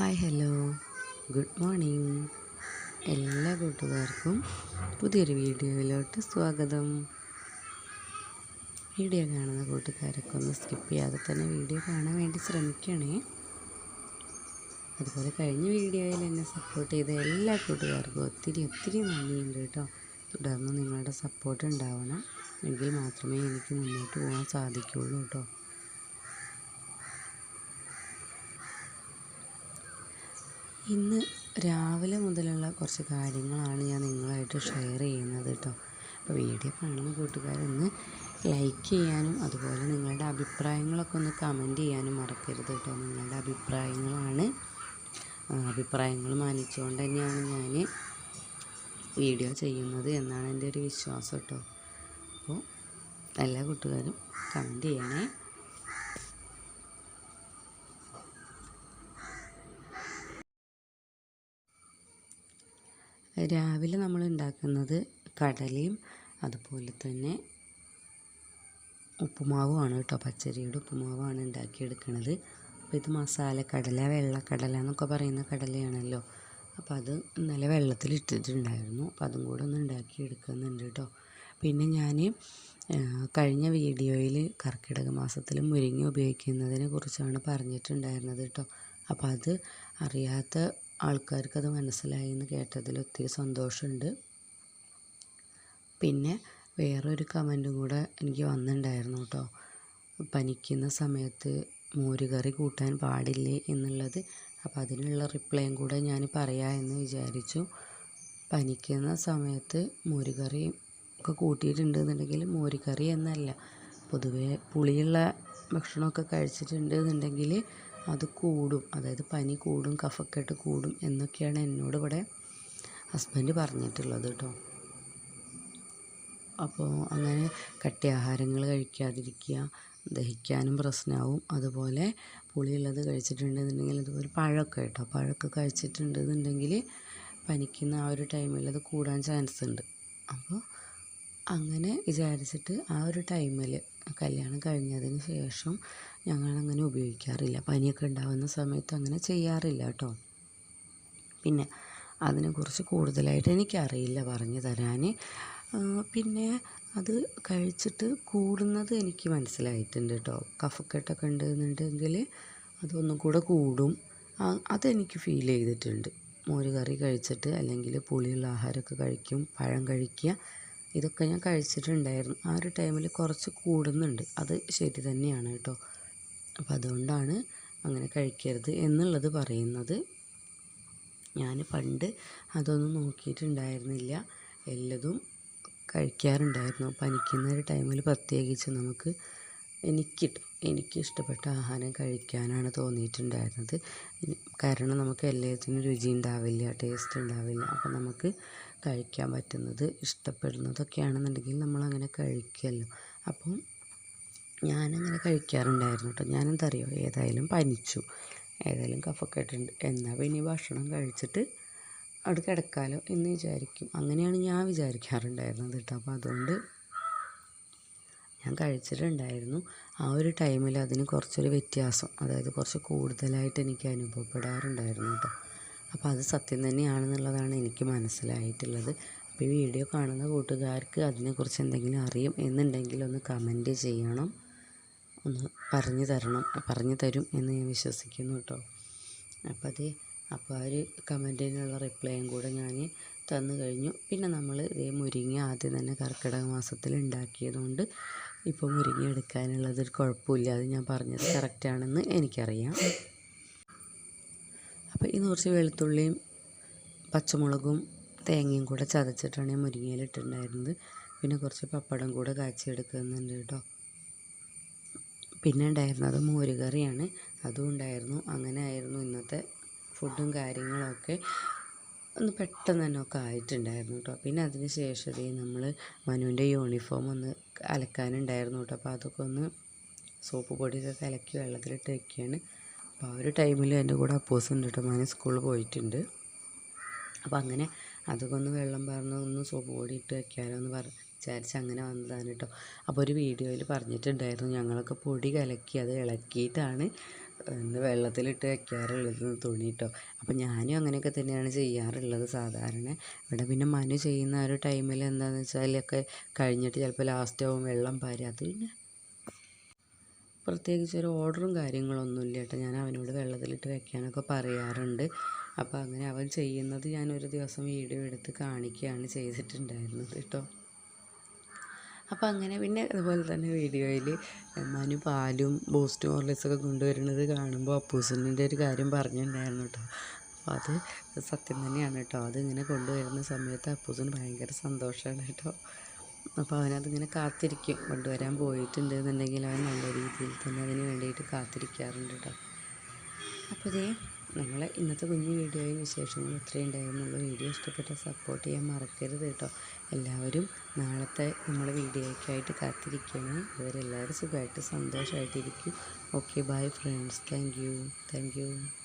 Hi hello. Good morning. എല്ലാ കൂട്ടുകാർക്കും പുതിയൊരു വീഡിയോയിലോട്ട് സ്വാഗതം. വീഡിയോ കാണുന്ന കൂട്ടുകാരൊക്കെ ഒന്ന് സ്കിപ്പ് ചെയ്യാതെ തന്നെ വീഡിയോ കാണാൻ വേണ്ടി ശ്രമിക്കണേ. അതുപോലെ കഴിഞ്ഞ വീഡിയോയിൽ എന്നെ സപ്പോർട്ട് ചെയ്ത എല്ലാ കൂട്ടുകാർക്കും ഒത്തിരി ഒത്തിരി നന്ദിയുണ്ട് കേട്ടോ. തുടർന്ന് നിങ്ങളുടെ സപ്പോർട്ട് ഉണ്ടാവണം. എങ്കിൽ മാത്രമേ എനിക്ക് മുന്നോട്ട് പോകാൻ സാധിക്കുകയുള്ളൂ കേട്ടോ. ഇന്ന് രാവിലെ മുതലുള്ള കുറച്ച് കാര്യങ്ങളാണ് ഞാൻ നിങ്ങളായിട്ട് ഷെയർ ചെയ്യുന്നത് കേട്ടോ. അപ്പോൾ വീഡിയോ കാണുന്ന കൂട്ടുകാരൊന്ന് ലൈക്ക് ചെയ്യാനും അതുപോലെ നിങ്ങളുടെ അഭിപ്രായങ്ങളൊക്കെ ഒന്ന് കമന്റ് ചെയ്യാനും മറക്കരുത് കേട്ടോ. നിങ്ങളുടെ അഭിപ്രായങ്ങളാണ് അഭിപ്രായങ്ങൾ മാനിച്ചുകൊണ്ട് തന്നെയാണ് ഞാൻ വീഡിയോ ചെയ്യുന്നത് എന്നാണ് എന്റെ ഒരു വിശ്വാസം കേട്ടോ. അപ്പോൾ എല്ലാ കൂട്ടുകാരും കമന്റ് ചെയ്യണേ. രാവിലെ നമ്മൾ ഉണ്ടാക്കുന്നത് കടലയും അതുപോലെ തന്നെ ഉപ്പുമാവുമാണ് കേട്ടോ പച്ചരിയുടെ ഉപ്പുമാവാണ് ഉണ്ടാക്കിയെടുക്കുന്നത് അപ്പോൾ ഇത് മസാല കടല വെള്ളക്കടല എന്നൊക്കെ പറയുന്ന കടലയാണല്ലോ. അപ്പോൾ അത് ഇന്നലെ വെള്ളത്തിൽ ഇട്ടിട്ടുണ്ടായിരുന്നു. അപ്പോൾ അതും കൂടെ ഒന്ന് ഉണ്ടാക്കിയെടുക്കുന്നുണ്ട് കേട്ടോ. പിന്നെ ഞാൻ കഴിഞ്ഞ വീഡിയോയിൽ കർക്കിടക മാസത്തിൽ മുരിങ്ങ ഉപയോഗിക്കുന്നതിനെ കുറിച്ചാണ് പറഞ്ഞിട്ടുണ്ടായിരുന്നത് കേട്ടോ. അപ്പോൾ അത് അറിയാത്ത ആൾക്കാർക്ക് അത് മനസ്സിലായി എന്ന് കേട്ടതിൽ ഒത്തിരി സന്തോഷമുണ്ട്. പിന്നെ വേറൊരു കമന്റും കൂടെ എനിക്ക് വന്നിട്ടുണ്ടായിരുന്നു കേട്ടോ. പനിക്കുന്ന സമയത്ത് മോരുകറി കൂട്ടാൻ പാടില്ലേ എന്നുള്ളത്. അപ്പോൾ അതിനുള്ള റിപ്ലൈയും കൂടെ ഞാൻ പറയാം എന്ന് വിചാരിച്ചു. പനിക്കുന്ന സമയത്ത് മോരുകറി ഒക്കെ കൂട്ടിയിട്ടുണ്ടെന്നുണ്ടെങ്കിൽ മോരുകറി എന്നല്ല. പൊതുവേ പുളിയുള്ള ഭക്ഷണമൊക്കെ കഴിച്ചിട്ടുണ്ട് എന്നുണ്ടെങ്കിൽ അത് കൂടും. അതായത് പനി കൂടും കഫക്കെട്ട് കൂടും എന്നൊക്കെയാണ് എന്നോട് ഇവിടെ ഹസ്ബൻഡ് പറഞ്ഞിട്ടുള്ളത് കേട്ടോ. അപ്പോൾ അങ്ങനെ കട്ടി ആഹാരങ്ങൾ കഴിക്കാതിരിക്കുക ദഹിക്കാനും പ്രശ്നമാവും. അതുപോലെ പുളിയുള്ളത് കഴിച്ചിട്ടുണ്ടെന്നുണ്ടെങ്കിൽ അതുപോലെ പഴമൊക്കെ കേട്ടോ. പഴമൊക്കെ കഴിച്ചിട്ടുണ്ടെന്നുണ്ടെങ്കിൽ പനിക്കുന്ന ആ ഒരു ടൈമിൽ അത് കൂടാൻ ചാൻസ് ഉണ്ട് അപ്പോൾ അങ്ങനെ വിചാരിച്ചിട്ട് ആ ഒരു ടൈമിൽ കല്യാണം കഴിഞ്ഞതിന് ശേഷം ഞങ്ങളങ്ങനെ ഉപയോഗിക്കാറില്ല. പനിയൊക്കെ ഉണ്ടാകുന്ന സമയത്ത് അങ്ങനെ ചെയ്യാറില്ല കേട്ടോ. പിന്നെ അതിനെക്കുറിച്ച് കൂടുതലായിട്ട് എനിക്കറിയില്ല പറഞ്ഞു തരാൻ. പിന്നെ അത് കഴിച്ചിട്ട് കൂടുന്നത് എനിക്ക് മനസ്സിലായിട്ടുണ്ട് കേട്ടോ. കഫക്കെട്ടൊക്കെ ഉണ്ടെന്നുണ്ടെങ്കിൽ അതൊന്നും കൂടെ കൂടും. അതെനിക്ക് ഫീൽ ചെയ്തിട്ടുണ്ട്. മോര് കറി കഴിച്ചിട്ട് അല്ലെങ്കിൽ പുളിയുള്ള ആഹാരമൊക്കെ കഴിക്കും പഴം കഴിക്കുക ഇതൊക്കെ ഞാൻ കഴിച്ചിട്ടുണ്ടായിരുന്നു. ആ ഒരു ടൈമിൽ കുറച്ച് കൂടുന്നുണ്ട്. അത് ശരി തന്നെയാണ് കേട്ടോ. അപ്പോൾ അതുകൊണ്ടാണ് അങ്ങനെ കഴിക്കരുത് എന്നുള്ളത് പറയുന്നത്. ഞാൻ പണ്ട് അതൊന്നും നോക്കിയിട്ടുണ്ടായിരുന്നില്ല. എല്ലതും കഴിക്കാറുണ്ടായിരുന്നു. പനിക്കുന്ന ഒരു ടൈമിൽ പ്രത്യേകിച്ച് നമുക്ക് എനിക്ക് എനിക്ക് ഇഷ്ടപ്പെട്ട ആഹാരം കഴിക്കാനാണ് തോന്നിയിട്ടുണ്ടായിരുന്നത്. കാരണം നമുക്ക് എല്ലാത്തിനും രുചി ഉണ്ടാവില്ല ടേസ്റ്റ് ഉണ്ടാവില്ല. അപ്പോൾ നമുക്ക് കഴിക്കാൻ പറ്റുന്നത് ഇഷ്ടപ്പെടുന്നതൊക്കെയാണെന്നുണ്ടെങ്കിൽ നമ്മളങ്ങനെ കഴിക്കുമല്ലോ അപ്പം ഞാനങ്ങനെ കഴിക്കാറുണ്ടായിരുന്നു കേട്ടോ. ഞാനെന്താ അറിയോ ഏതായാലും പനിച്ചു. ഏതായാലും കഫക്കെട്ടുണ്ട് എന്നാൽ പിന്നെ ഭക്ഷണം കഴിച്ചിട്ട് അവിടെ കിടക്കാലോ എന്ന് വിചാരിക്കും. അങ്ങനെയാണ് ഞാൻ വിചാരിക്കാറുണ്ടായിരുന്നത് കേട്ടോ. അപ്പോൾ അതുകൊണ്ട് ഞാൻ കഴിച്ചിട്ടുണ്ടായിരുന്നു. ആ ഒരു ടൈമിൽ അതിന് കുറച്ചൊരു വ്യത്യാസം അതായത് കുറച്ച് കൂടുതലായിട്ട് എനിക്ക് അനുഭവപ്പെടാറുണ്ടായിരുന്നു കേട്ടോ. അപ്പോൾ അത് സത്യം തന്നെയാണെന്നുള്ളതാണ് എനിക്ക് മനസ്സിലായിട്ടുള്ളത്. അപ്പോൾ ഈ വീഡിയോ കാണുന്ന കൂട്ടുകാർക്ക് അതിനെക്കുറിച്ച് എന്തെങ്കിലും അറിയും എന്നുണ്ടെങ്കിൽ ഒന്ന് കമന്റ് ചെയ്യണം. ഒന്ന് പറഞ്ഞു തരണം പറഞ്ഞു തരും എന്ന് ഞാൻ വിശ്വസിക്കുന്നു കേട്ടോ. അപ്പോൾ അത് അപ്പോൾ ആ ഒരു കമന്റിനുള്ള റിപ്ലൈയും കൂടെ ഞാൻ തന്നു കഴിഞ്ഞു. പിന്നെ നമ്മൾ ഇതേ മുരിങ്ങ ആദ്യം തന്നെ കർക്കിടക മാസത്തിൽ ഉണ്ടാക്കിയതുകൊണ്ട് ഇപ്പോൾ മുരിങ്ങ എടുക്കാനുള്ളത് ഒരു കുഴപ്പമില്ല. അത് ഞാൻ പറഞ്ഞത് കറക്റ്റാണെന്ന് എനിക്കറിയാം. അപ്പോൾ ഇന്ന് കുറച്ച് വെളുത്തുള്ളിയും പച്ചമുളകും തേങ്ങയും കൂടെ ചതച്ചിട്ടാണ് ഞാൻ മുരിങ്ങയിൽ ഇട്ടിട്ടുണ്ടായിരുന്നത്. പിന്നെ കുറച്ച് പപ്പടം കൂടെ കാച്ചിയെടുക്കുന്നുണ്ട് കേട്ടോ. പിന്നെ ഉണ്ടായിരുന്നത് മോരുകറിയാണ് അതും ഉണ്ടായിരുന്നു. അങ്ങനെ ആയിരുന്നു ഇന്നത്തെ ഫുഡും കാര്യങ്ങളൊക്കെ ഒന്ന് പെട്ടെന്ന് തന്നെ ഒക്കെ ആയിട്ടുണ്ടായിരുന്നു കേട്ടോ. പിന്നെ അതിന് ശേഷം നമ്മൾ മനുവിന്റെ യൂണിഫോം ഒന്ന് അലക്കാനുണ്ടായിരുന്നു കേട്ടോ. അപ്പോൾ അതൊക്കെ ഒന്ന് സോപ്പ് പൊടിയൊക്കെ കലക്കി വെള്ളത്തിലിട്ട് വെക്കുകയാണ്. അപ്പോൾ ആ ഒരു ടൈമിൽ എന്റെ കൂടെ അപ്പോസ് ഉണ്ട് കേട്ടോ സ്കൂളിൽ പോയിട്ടുണ്ട്. അപ്പോൾ അങ്ങനെ അതൊക്കെ ഒന്ന് വെള്ളം പറഞ്ഞ് ഒന്ന് സോപ്പ് പൊടി ഇട്ട് വെക്കാലോ എന്ന് പറ വിചാരിച്ച് അങ്ങനെ വന്നതാണ് കേട്ടോ അപ്പോൾ ഒരു വീഡിയോയിൽ പറഞ്ഞിട്ടുണ്ടായിരുന്നു ഞങ്ങളൊക്കെ പൊടി കലക്കി അത് ഇളക്കിയിട്ടാണ് വെള്ളത്തിലിട്ട് വയ്ക്കാറുള്ളത് തുണി കേട്ടോ അപ്പോൾ ഞാനും അങ്ങനെയൊക്കെ തന്നെയാണ് ചെയ്യാറുള്ളത് സാധാരണ. ഇവിടെ പിന്നെ മനു ചെയ്യുന്ന ഒരു ടൈമിൽ എന്താണെന്ന് വെച്ചാലൊക്കെ കഴിഞ്ഞിട്ട് ചിലപ്പോൾ ലാസ്റ്റ് ആവും വെള്ളം പാരി. അത് പിന്നെ പ്രത്യേകിച്ച് ഒരു ഓർഡറും കാര്യങ്ങളൊന്നും ഇല്ല കേട്ടോ. ഞാൻ അവനോട് വെള്ളത്തിലിട്ട് വെക്കാനൊക്കെ പറയാറുണ്ട്. അപ്പോൾ അങ്ങനെ അവൻ ചെയ്യുന്നത് ഞാൻ ഒരു ദിവസം വീഡിയോ എടുത്ത് കാണിക്കുകയാണ് ചെയ്തിട്ടുണ്ടായിരുന്നത് കേട്ടോ. അപ്പോൾ അങ്ങനെ പിന്നെ അതുപോലെ തന്നെ വീഡിയോയിൽ മനു പാലും ബൂസ്റ്റും ഹോർലിക്സൊക്കെ കൊണ്ടുവരുന്നത് കാണുമ്പോൾ അപ്പൂസിന്റെ ഒരു കാര്യം പറഞ്ഞിട്ടുണ്ടായിരുന്നു കേട്ടോ. അപ്പോൾ അത് സത്യം തന്നെയാണ് കേട്ടോ. അതിങ്ങനെ കൊണ്ടുവരുന്ന സമയത്ത് അപ്പൂസിന് ഭയങ്കര സന്തോഷമാണ് കേട്ടോ. അപ്പോൾ അവനതിങ്ങനെ കാത്തിരിക്കും. കൊണ്ടുവരാൻ പോയിട്ടുണ്ട് എന്നുണ്ടെങ്കിൽ അവൻ നല്ല രീതിയിൽ തന്നെ അതിന് വേണ്ടിയിട്ട് കാത്തിരിക്കാറുണ്ട് കേട്ടോ. അപ്പോൾ ഇതേ നമ്മളെ ഇന്നത്തെ കുഞ്ഞു വീഡിയോയും വിശേഷങ്ങളും ഇത്രയും ഉണ്ടായിരുന്നുള്ളൂ. വീഡിയോ ഇഷ്ടപ്പെട്ട സപ്പോർട്ട് ചെയ്യാൻ മറക്കരുത് കേട്ടോ. എല്ലാവരും നാളത്തെ നമ്മുടെ വീഡിയോയ്ക്കായിട്ട് കാത്തിരിക്കണം അവരെല്ലാവരും സുഖമായിട്ട് സന്തോഷമായിട്ടിരിക്കും. Okay bye friends. Thank you. Thank you.